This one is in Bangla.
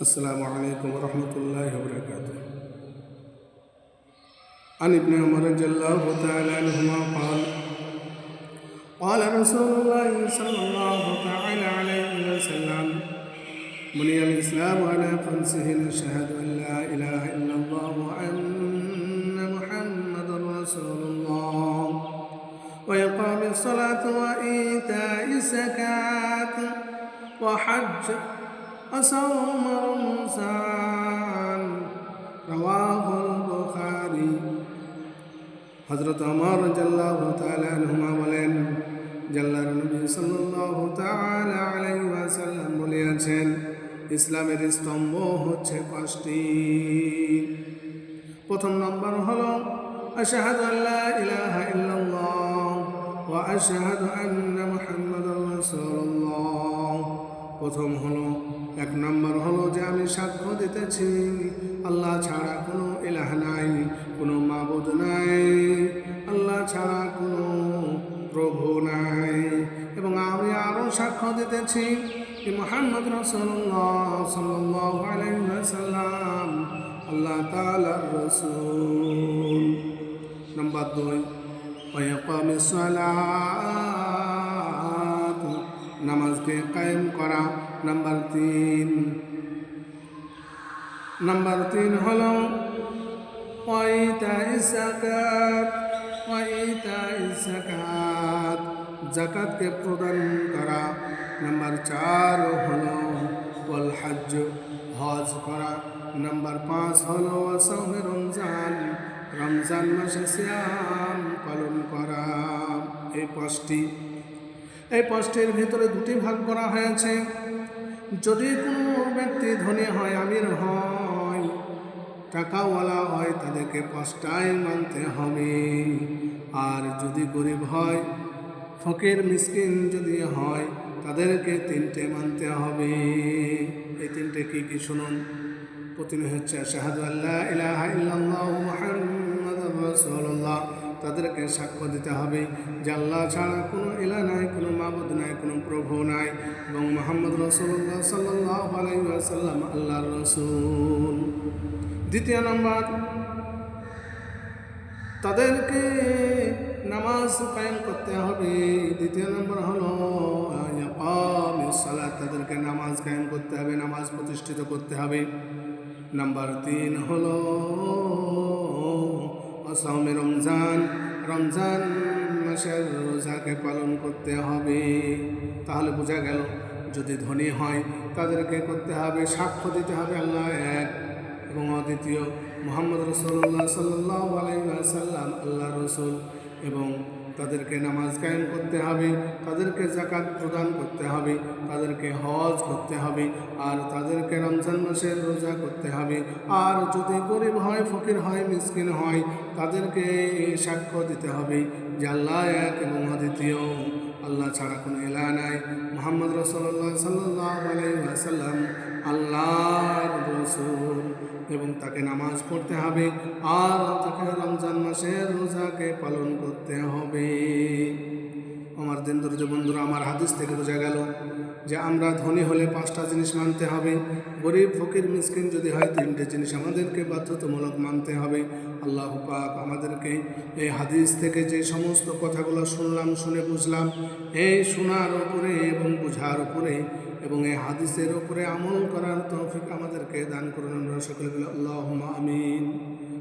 السلام عليكم ورحمة الله وبركاته. عن ابن عمر رضي الله تعالى عنهما قال قال رسول الله صلى الله تعالى عليه وسلم بني الإسلام على خمسه نشهد أن لا إله إلا الله وأن محمدا رسول الله وإقام الصلاة وإيتاء الزكاة وحج وصوم হজরত অমর জাল্লাহ তালুমা বলেন জাল্লার নবী সাল্লাহ বলিয়াছেন, ইসলামের স্তম্ভ হচ্ছে পাঁচটি। প্রথম নম্বর হল আল্লাহ প্রথম হলো, এক নম্বর হলো যে আমি সাক্ষ্য দিতেছি, আল্লাহ ছাড়া কোনো ইলাহ নাই, কোনো মাবুদ নাই। ছাড়া কোনো প্রভু নাই। এবং আমি আরও সাক্ষ্য দিতেছি যে মোহাম্মদ রসল্লাহ আল্লাহ তালার রসুল। নম্বর দুই নামাজকে কায়েম করা। নাম্বার তিন নাম্বার তিন হল পয়তা ইসাকাত জাকাতকে প্রদান করা। নাম্বার চার হল, ওয়াল হজ হজ করা। নাম্বার পাঁচ হল সৌমে রমজান রমজান মাসে শ্যাম পালন করা। এই পাঁচটি, এই পাঁচটির ভিতরে দুটি ভাগ করা হয়েছে। যদি কোনো ব্যক্তি ধনী হয়, আমির হয় টাকাওয়ালা হয় তাদেরকে পাঁচটায় মানতে হবে। আর যদি গরিব হয়, ফকের, মিসকিন যদি হয়, তাদেরকে তিনটে মানতে হবে। এই তিনটে কি কি শুনুন? প্রথমে হচ্ছে শাহাদু আল্লাহ ইলাহা রাসূলুল্লাহ তাদেরকে সাক্ষ্য দিতে হবে যে আল্লাহ ছাড়া কোনো এলা নাই, কোনো মাবুদ নাই, কোনো প্রভু নাই। এবং মোহাম্মদ রসুল্লাহ সাল্লাহ আলাইসাল্লাম আল্লাহ রসুল। দ্বিতীয় নম্বর, তাদেরকে নামাজ কায়েম করতে হবে। দ্বিতীয় নম্বর হলো সালাদ তাদেরকে নামাজ কায়েম করতে হবে, নামাজ প্রতিষ্ঠিত করতে হবে। নাম্বার তিন হলো অসমে রমজান রমজান মাসের রোজাকে পালন করতে হবে। তাহলে বোঝা গেল, যদি ধনী হয়, তাদেরকে করতে হবে, সাক্ষ্য দিতে হবে আল্লাহ এক। এবং অদ্বিতীয়, মোহাম্মদ রসুল্লাহ সাল্লাহ আলাইসাল্লাম আল্লাহ রসুল এবং তাদেরকে নামাজ কায়েম করতে হবে, তাদেরকে জাকাত প্রদান করতে হবে, তাদেরকে হজ করতে হবে, আর তাদেরকে রমজান মাসের রোজা করতে হবে। আর যদি গরিব হয়, ফকির হয়, মিসকিন হয়, তাদেরকে সাক্ষ্য দিতে হবে যে আল্লাহ এক এবং অদ্বিতীয়। আল্লাহ ছাড়া কোনো এলা নাই। মোহাম্মদ রসল্লাহ সাল্লাহ আলাইসাল্লাম আল্লাহর রসুল। এবং তাকে নামাজ পড়তে হবে আর তাকে রমজান মাসের রোজাকে পালন করতে হবে। আমার দিন দরিদ্র বন্ধুরা, আমার হাদিস থেকে বোঝা গেল যে আমরা ধনী হলে পাঁচটা জিনিস মানতে হবে। গরিব, ফকির, মিসকিন যদি হয় তিনটে জিনিস আমাদেরকে বাধ্যতামূলক মানতে হবে। আল্লাহ পাক আমাদেরকে এই হাদিস থেকে যে সমস্ত কথাগুলো শুনলাম, শুনে বুঝলাম, এই শোনার উপরে এবং বোঝার উপরে এবং এই হাদিসের উপরে আমল করার তৌফিক আমাদেরকে দান করুন। আমরা সকলে আল্লাহ আমিন।